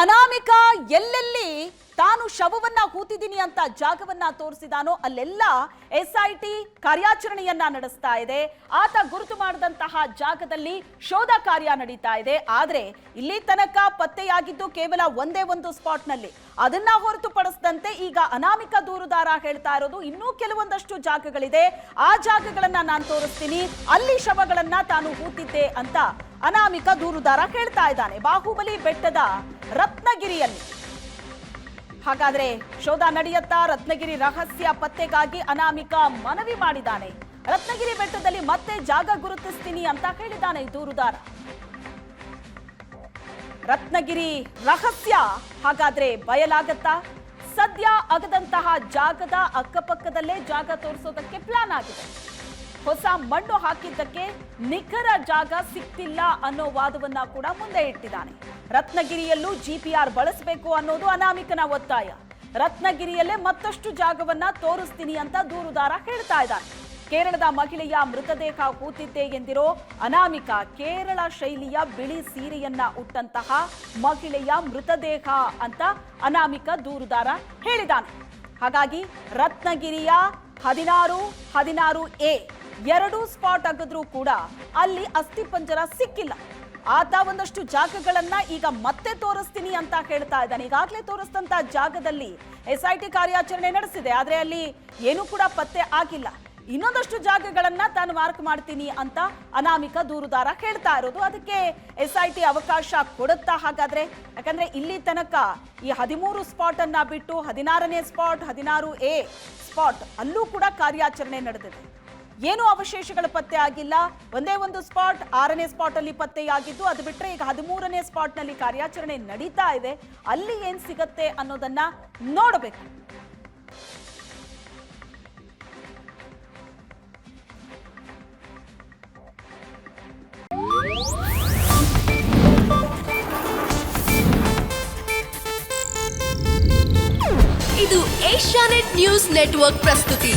ಅನಾಮಿಕ ಎಲ್ಲೆಲ್ಲಿ ತಾನು ಶವವನ್ನ ಕೂತಿದ್ದೀನಿ ಅಂತ ಜಾಗವನ್ನ ತೋರಿಸಿದಾನೋ ಅಲ್ಲೆಲ್ಲ ಎಸ್ ಐ ಟಿ ಕಾರ್ಯಾಚರಣೆಯನ್ನ ನಡೆಸ್ತಾ ಇದೆ. ಆತ ಗುರುತು ಮಾಡಿದಂತಹ ಜಾಗದಲ್ಲಿ ಶೋಧ ಕಾರ್ಯ ನಡೀತಾ ಇದೆ. ಆದ್ರೆ ಇಲ್ಲಿ ತನಕ ಪತ್ತೆಯಾಗಿದ್ದು ಕೇವಲ ಒಂದೇ ಒಂದು ಸ್ಪಾಟ್ನಲ್ಲಿ. ಅದನ್ನ ಹೊರತುಪಡಿಸಿದಂತೆ ಈಗ ಅನಾಮಿಕ ದೂರುದಾರ ಹೇಳ್ತಾ ಇರೋದು ಇನ್ನೂ ಕೆಲವೊಂದಷ್ಟು ಜಾಗಗಳಿದೆ. ಆ ಜಾಗಗಳನ್ನ ನಾನು ತೋರಿಸ್ತೀನಿ. ಅಲ್ಲಿ ಶವಗಳನ್ನ ತಾನು ಹೂತಿದ್ದೆ ಅಂತ ಅನಾಮಿಕ ದೂರುದಾರ ಹೇಳ್ತಾ ಇದ್ದಾನೆ. ಬಾಹುಬಲಿ ಬೆಟ್ಟದ ರತ್ನಗಿರಿಯಲ್ಲಿ. ಹಾಗಾದ್ರೆ ಶೋಧ ನಡೆಯುತ್ತಾ ರತ್ನಗಿರಿ ರಹಸ್ಯ ಪತ್ತೆಗಾಗಿ ಅನಾಮಿಕ ಮನವಿ ಮಾಡಿದ್ದಾನೆ. ರತ್ನಗಿರಿ ಬೆಟ್ಟದಲ್ಲಿ ಮತ್ತೆ ಜಾಗ ಗುರುತಿಸ್ತೀನಿ ಅಂತ ಹೇಳಿದ್ದಾನೆ ದೂರುದಾರ ರತ್ನಗಿರಿ ರಹಸ್ಯ ಹಾಗಾದ್ರೆ ಬಯಲಾಗತ್ತಾ? ಸದ್ಯ ಆಗದಂತಹ ಜಾಗದ ಅಕ್ಕಪಕ್ಕದಲ್ಲೇ ಜಾಗ ತೋರಿಸೋದಕ್ಕೆ ಪ್ಲಾನ್ ಆಗಿದೆ. ಹೊಸ ಮಣ್ಣು ಹಾಕಿದ್ದಕ್ಕೆ ನಿಖರ ಜಾಗ ಸಿಕ್ತಿಲ್ಲ ಅನ್ನೋ ವಾದವನ್ನ ಕೂಡ ಮುಂದೆ ಇಟ್ಟಿದ್ದಾನೆ. ರತ್ನಗಿರಿಯಲ್ಲೂ ಜಿಪಿಆರ್ ಬಳಸಬೇಕು ಅನ್ನೋದು ಅನಾಮಿಕನ ಒತ್ತಾಯ. ರತ್ನಗಿರಿಯಲ್ಲೇ ಮತ್ತಷ್ಟು ಜಾಗವನ್ನ ತೋರಿಸ್ತೀನಿ ಅಂತ ದೂರುದಾರ ಹೇಳ್ತಾ ಇದ್ದಾನೆ ಕೇರಳದ ಮಹಿಳೆಯ ಮೃತದೇಹ ಕೂತಿದ್ದೆ ಎಂದಿರೋ ಅನಾಮಿಕ ಕೇರಳ ಶೈಲಿಯ ಬಿಳಿ ಸೀರೆಯನ್ನ ಉಟ್ಟಂತಹ ಮಹಿಳೆಯ ಮೃತದೇಹ ಅಂತ ಅನಾಮಿಕ ದೂರುದಾರ ಹೇಳಿದ್ದಾನೆ. ಹಾಗಾಗಿ ರತ್ನಗಿರಿಯ ಹದಿನಾರು ಹದಿನಾರು ಎ ಎರಡು ಸ್ಪಾಟ್ ಆಗಿದ್ರೂ ಕೂಡ ಅಲ್ಲಿ ಅಸ್ಥಿಪಂಜರ ಸಿಕ್ಕಿಲ್ಲ. ಆತ ಒಂದಷ್ಟು ಜಾಗಗಳನ್ನ ಈಗ ಮತ್ತೆ ತೋರಿಸ್ತೀನಿ ಅಂತ ಹೇಳ್ತಾ ಇದ್ದಾನೆ. ಈಗಾಗಲೇ ತೋರಿಸಿದಂತ ಜಾಗದಲ್ಲಿ ಎಸ್ ಐ ಟಿ ಕಾರ್ಯಾಚರಣೆ ನಡೆಸಿದೆ. ಆದ್ರೆ ಅಲ್ಲಿ ಏನೂ ಕೂಡ ಪತ್ತೆ ಆಗಿಲ್ಲ. ಇನ್ನೊಂದಷ್ಟು ಜಾಗಗಳನ್ನ ತಾನು ಮಾರ್ಕ್ ಮಾಡ್ತೀನಿ ಅಂತ ಅನಾಮಿಕ ದೂರುದಾರ ಹೇಳ್ತಾ ಇರೋದು. ಅದಕ್ಕೆ ಎಸ್ ಐ ಟಿ ಅವಕಾಶ ಕೊಡುತ್ತಾ ಹಾಗಾದ್ರೆ? ಯಾಕಂದ್ರೆ ಇಲ್ಲಿ ತನಕ ಈ ಹದಿಮೂರು ಸ್ಪಾಟ್ ಅನ್ನ ಬಿಟ್ಟು ಹದಿನಾರನೇ ಸ್ಪಾಟ್, ಹದಿನಾರು ಎ ಸ್ಪಾಟ್ ಅಲ್ಲೂ ಕೂಡ ಕಾರ್ಯಾಚರಣೆ ನಡೆದಿದೆ. ಏನು ಅವಶೇಷಗಳು ಪತ್ತೆ ಆಗಿಲ್ಲ. ಒಂದೇ ಒಂದು ಸ್ಪಾಟ್, ಆರನೇ ಸ್ಪಾಟ್ ಅಲ್ಲಿ ಪತ್ತೆಯಾಗಿದ್ದು, ಅದು ಬಿಟ್ಟರೆ ಈಗ ಹದಿಮೂರನೇ ಸ್ಪಾಟ್ನಲ್ಲಿ ಕಾರ್ಯಾಚರಣೆ ನಡೀತಾ ಇದೆ. ಅಲ್ಲಿ ಏನ್ ಸಿಗತ್ತೆ ಅನ್ನೋದನ್ನ ನೋಡಬೇಕು. ಇದು ಏಷ್ಯಾನೆಟ್ ನ್ಯೂಸ್ ನೆಟ್ವರ್ಕ್ ಪ್ರಸ್ತುತಿ.